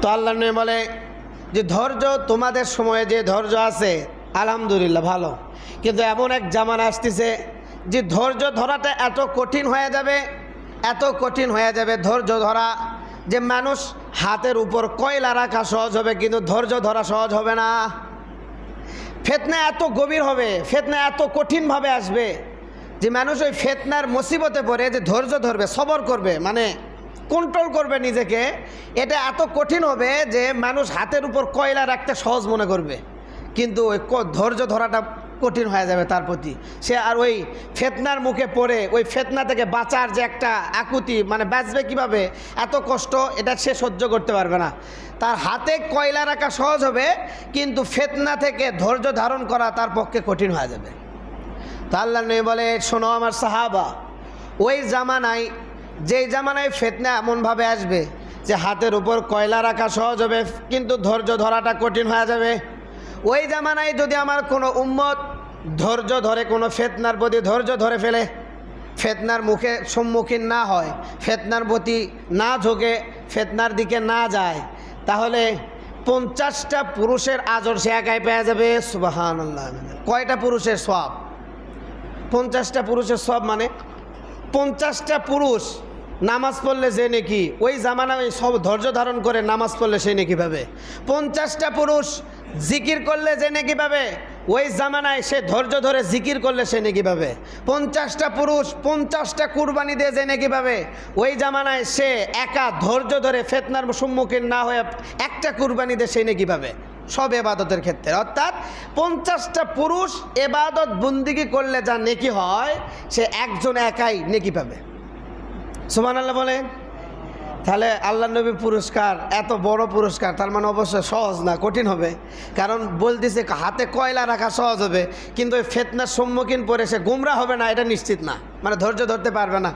তো আল্লাহ নবী বলে যে, ধৈর্য তোমাদের সময়ে যে ধৈর্য আছে, আলহামদুলিল্লাহ, ভালো। কিন্তু এমন এক জামানা আসতেছে যে, ধৈর্য ধরাটা এত কঠিন হয়ে যাবে, এত কঠিন হয়ে যাবে ধৈর্য ধরা যে, মানুষ হাতের উপর কয়লা রাখা সহজ হবে, কিন্তু ধৈর্য ধরা সহজ হবে না। ফেতনা এত গভীর হবে, ফেতনা এত কঠিনভাবে আসবে যে, মানুষ ওই ফেতনার মুসিবতে পড়ে যে, ধৈর্য ধরবে, সবর করবে। মানে কন্ট্রোল করবে নিজেকে, এটা এত কঠিন হবে যে মানুষ হাতের উপর কয়লা রাখতে সহজ মনে করবে। কিন্তু ওই ধৈর্য ধরাটা কঠিন হয়ে যাবে তার প্রতি। সে আর ওই ফেতনার মুখে পড়ে, ওই ফেতনা থেকে বাঁচার যে একটা আকুতি মানে বাঁচবে কীভাবে, এত কষ্ট, এটা সে সহ্য করতে পারবে না। তার হাতে কয়লা রাখা সহজ হবে, কিন্তু ফেতনা থেকে ধৈর্য ধারণ করা তার পক্ষে কঠিন হয়ে যাবে। তা আল্লাহ বলে, শোনো আমার সাহাবা, ওই জামানায় যেই জামানায় ফেতনা এমনভাবে আসবে যে হাতের উপর কয়লা রাখা সহজ হবে, কিন্তু ধৈর্য ধরাটা কঠিন হয়ে যাবে। ওই জামানায় যদি আমার কোনো উম্মত ধৈর্য ধরে, কোনো ফেতনার প্রতি ধৈর্য ধরে ফেলে, ফেতনার মুখে সম্মুখীন না হয়, ফেতনার প্রতি না ঝোঁকে, ফেতনার দিকে না যায়, তাহলে পঞ্চাশটা পুরুষের আজর সে একাই পেয়ে যাবে। সুবাহান কয়টা পুরুষের সব? পঞ্চাশটা পুরুষের সব মানে পঞ্চাশটা পুরুষ নামাজ পড়লে যে নাকি, ওই জামানায় সব ধৈর্য ধারণ করে নামাজ পড়লে সে নাকি পাবে। পঞ্চাশটা পুরুষ জিকির করলে যে নাকি পাবে, ওই জামানায় সে ধৈর্য ধরে জিকির করলে সে নাকি পাবে। পঞ্চাশটা পুরুষ পঞ্চাশটা কুরবানি দিয়ে যে নাকি পাবে, ওই জামানায় সে একা ধৈর্য ধরে ফেতনার সম্মুখীন না হয়ে একটা কুরবানি দিয়ে সে নাকি পাবে। সব এবাদতের ক্ষেত্রে। অর্থাৎ পঞ্চাশটা পুরুষ এবাদত বন্দিগি করলে যা নেকি হয়, সে একজন একাই নেকি পাবে। সুমান আল্লাহ বলে? তাহলে আল্লাহ নবী পুরস্কার, এত বড় পুরস্কার, তার মানে অবশ্যই সহজ না, কঠিন হবে। কারণ বলতেছে, হাতে কয়লা রাখা সহজ হবে, কিন্তু ওই ফেতনার সম্মুখীন পরে সে গুমরা হবে না, এটা নিশ্চিত না। মানে ধৈর্য ধরতে পারবে না।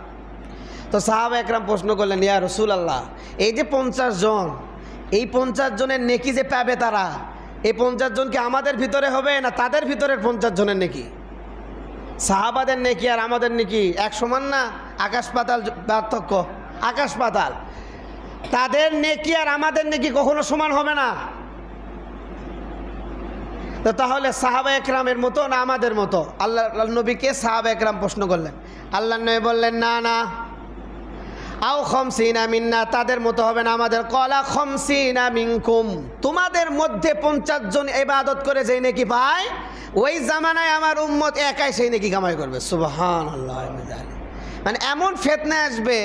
তো সাহাবা একরাম প্রশ্ন করলেন, ইয়া রসুল আল্লাহ এই যে পঞ্চাশ জন, এই পঞ্চাশ জনের নেকি যে পাবে তারা, এই পঞ্চাশ জন কি আমাদের ভিতরে হবে না তাদের ভিতরের পঞ্চাশ জনের নেকি? সাহাবাদের নেকি আর আমাদের নেকি এক সমান না? আকাশ পাতাল পার্থক্য। আকাশ পাতাল। তাদের নেকি আর আমাদের নেকি কখনো সমান হবে না। তো তাহলে সাহাবা একরামের মতো না আমাদের মতো? আল্লাহ নবীকে সাহাবা একরাম প্রশ্ন করলেন? আল্লাহ নবী বললেন, না না। আও খমসিনা মিন্না, তাদের মতো হবে না আমাদের। কলা খমসিনা মিনকুম। তোমাদের মধ্যে পঞ্চাশ জন এবাদত করে যেই নাকি পায়, ওই জামানায় আমার উম্মত একাই সেই নাকি কামাই করবে। সুবহান আল্লাহ মানে এমন ফেতনা আসবে,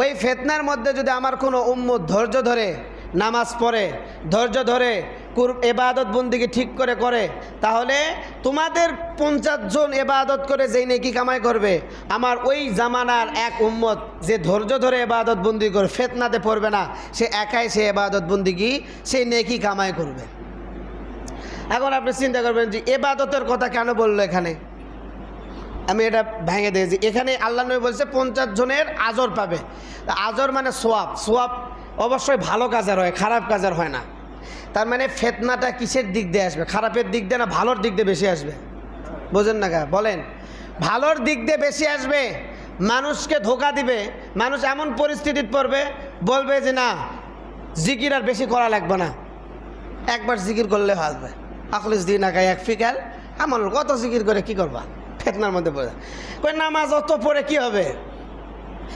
ওই ফেতনার মধ্যে যদি আমার কোনো উম্মত ধৈর্য ধরে নামাজ পড়ে, ধৈর্য ধরে কুর এবাদত বন্দিকে ঠিক করে করে, তাহলে তোমাদের পঞ্চাশ জন এবাদত করে যেই নেকি কামাই করবে, আমার ওই জামানার এক উম্মত যে ধৈর্য ধরে এবাদত বন্দি করে ফেতনাতে পড়বে না, সে একাই সে এবাদত বন্দিগি সেই নেকি কামাই করবে। এখন আপনি চিন্তা করবেন যে এবাদতের কথা কেন বলল এখানে? আমি এটা ভেঙে দিয়েছি। এখানে আল্লাহ নবী বলছে, পঞ্চাশ জনের আজর পাবে। আজর মানে সোয়াব। সোয়াব অবশ্যই ভালো কাজের হয়, খারাপ কাজের হয় না। তার মানে ফেতনাটা কিসের দিক দিয়ে আসবে? খারাপের দিক দিয়ে না ভালোর দিক দিয়ে বেশি আসবে? বোঝেন না বলেন, ভালোর দিক দিয়ে বেশি আসবে, মানুষকে ধোকা দিবে, মানুষ এমন পরিস্থিতিতে পড়বে, বলবে যে না, জিকির আর বেশি করা লাগবে না। একবার জিকির করলে হবে। আখলিস দিন আগায় এক ফিকাল আমার কত জিকির করে কি করবা? ফেতনার মধ্যে পড়ে কই নামাজ অত পড়ে কি হবে?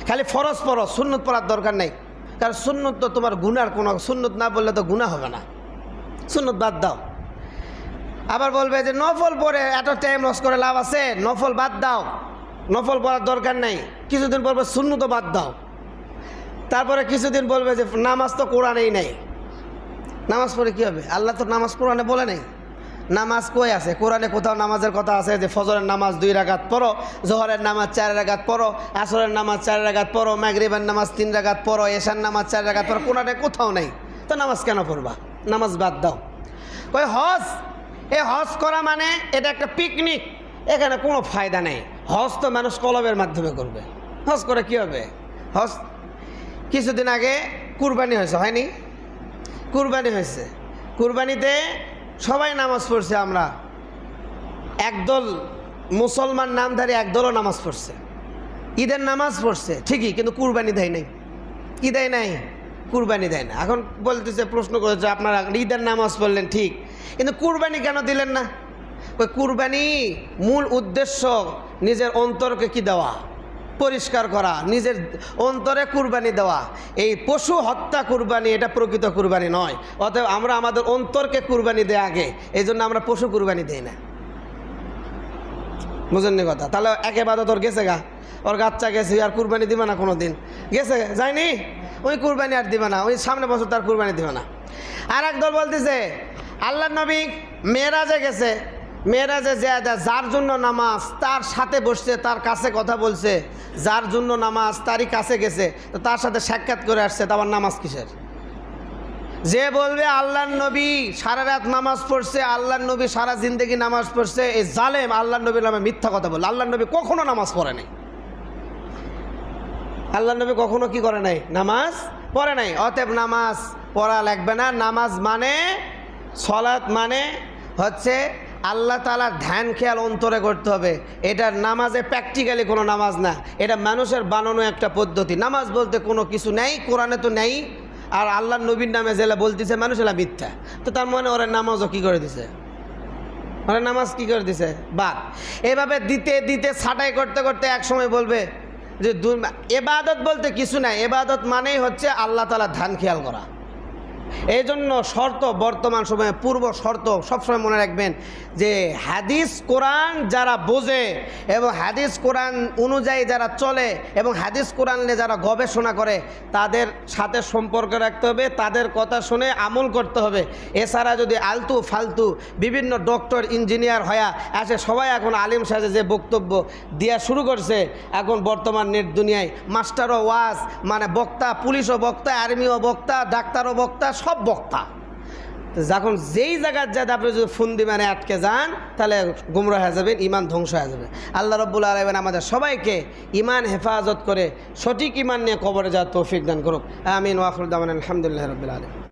খালি ফরজ পড়ো, সুন্নত পড়ার দরকার নেই। কারণ সুন্নত তো তোমার গুনার কোনো, সুন্নত না বললে তো গুণা হবে না। সুন্নত বাদ দাও। আবার বলবে যে, নফল পড়ে, এত টাইম লস করে লাভ আছে, নফল বাদ দাও। নফল পড়ার দরকার নেই। কিছুদিন বলবে সুন্নত বাদ দাও। তারপরে কিছুদিন বলবে যে, নামাজ তো কোরআনেই নেই। নামাজ পড়ে কী হবে? আল্লাহ তো নামাজ কোরআনে বলে নেই। নামাজ কই আছে? কোরআনে কোথাও নামাজের কথা আছে যে ফজরের নামাজ দুই রাগাত পড়ো, জোহরের নামাজ চার রাগাত পড়ো, আসরের নামাজ চার রাগাত পড়ো, মাগরিবের নামাজ তিন রাগাত পড়ো, এশার নামাজ চার রাগাত পড়ো, কোরআনে কোথাও নেই। তো নামাজ কেন পড়বা? নামাজ বাদ দাও। কই হজ? এ হজ করা মানে এটা একটা পিকনিক এখানে কোনো ফায়দা নেই। হজ তো মানুষ কলবের মাধ্যমে করবে। হজ করে কি হবে? হজ? কিছুদিন আগে কুরবানি হয়েছে, হয়নি? কুরবানি হয়েছে। কুরবানিতে সবাই নামাজ পড়ছে আমরা। একদল মুসলমান নামধারী একদলও নামাজ পড়ছে। ঈদের নামাজ পড়ছে, ঠিকই, কিন্তু কুরবানি দেয় নাই। কি দেয় নাই, কুরবানি দেয় না। এখন বলতেছে, প্রশ্ন করেছে, আপনারা ঈদের নামাজ পড়লেন, ঠিক। কিন্তু কুরবানি কেন দিলেন না? ওই কুরবানি মূল উদ্দেশ্য নিজের অন্তরকে কি দেওয়া? পরিষ্কার করা, নিজের অন্তরে কুরবানি দেওয়া। এই পশু হত্যা কুরবানি, এটা প্রকৃত কুরবানি নয়। অতএব আমরা আমাদের অন্তরকে কুরবানি দেয় আগে এই জন্য আমরা পশু কুরবানি দিই না। বুঝেননি কথা? তাহলে একেবারে তোর গেছে গা। ওর গাচ্চা গেছে, আর কুরবানি দিবে না কোনো দিন গেছে যায়নি? ওই কুরবানি আর দিবে না, ওই সামনে বছর তার কুরবানি দিবে না। আর এক দল বলতেছে আল্লাহ নবী মেয়েরাজে গেছে। মেয়েরাজে যে যার জন্য নামাজ, তার সাথে বসছে, তার কাছে কথা বলছে, যার জন্য নামাজ, তারই কাছে গেছে, তো তার সাথে সাক্ষাৎ করে আসছে, তো আবার নামাজ কিসের? যে বলবে আল্লাহ নবী সারা রাত নামাজ পড়ছে আল্লাহ নবী সারা জিন্দগি নামাজ পড়ছে, এই জালেম আল্লাহ নবীর নামে মিথ্যা কথা বলে আল্লাহ নবী কখনো নামাজ পড়ে নাই। আল্লাহ নবী কখনো কি করে নাই? নামাজ পড়ে নাই। অতএব নামাজ পড়া লাগবে না। নামাজ মানে সলাৎ মানে হচ্ছে আল্লাহ তালার ধ্যান, খেয়াল অন্তরে করতে হবে। এটার নামাজে প্র্যাকটিক্যালি কোনো নামাজ না। এটা মানুষের বানানো একটা পদ্ধতি। নামাজ বলতে কোনো কিছু নেই, কোরআনে তো নেই। আর আল্লাহ নবীর নামে যেটা বলতেছে, মানুষ এলা মিথ্যা। তো তার মানে ওরা নামাজও কী করে দিছে? ওরা নামাজ কি করে দিছে? বাদ। এভাবে দিতে দিতে, ছাটাই করতে করতে এক সময় বলবে যে এবাদত বলতে কিছু নাই। এবাদত মানেই হচ্ছে আল্লাহ তালা ধ্যান, খেয়াল করা। এই জন্য শর্ত বর্তমান সময়ে, পূর্ব শর্ত সবসময় মনে রাখবেন যে হাদিস, কোরআন যারা বোঝে এবং হাদিস, কোরআন অনুযায়ী যারা চলে এবং হাদিস, কোরআন নিয়ে যারা গবেষণা করে, তাদের সাথে সম্পর্ক রাখতে হবে, তাদের কথা শুনে আমল করতে হবে। এছাড়া যদি আলতু ফালতু বিভিন্ন ডক্টর, ইঞ্জিনিয়ার হয়া আসে, সবাই এখন আলিম সাজে যে বক্তব্য দেওয়া শুরু করছে, এখন বর্তমান নেট দুনিয়ায় মাস্টারও ওয়াজ মানে বক্তা, পুলিশও বক্তা, আর্মিও বক্তা, ডাক্তারও বক্তা সব বক্তা। যখন যেই জায়গার যাতে আপনি যদি ফুন্দি মানে আটকে যান, তাহলে গুমরা হয়ে যাবেন ইমান ধ্বংস হয়ে যাবে। আল্লাহ রব্বুল আলমেন আমাদের সবাইকে ইমান হেফাজত করে সঠিক ইমান নিয়ে কবরে যাওয়ার তৌফিক দান করুক। আমিন ওয়াফরুদ্দামান আলহামদুলিল্লাহ রবিল আলম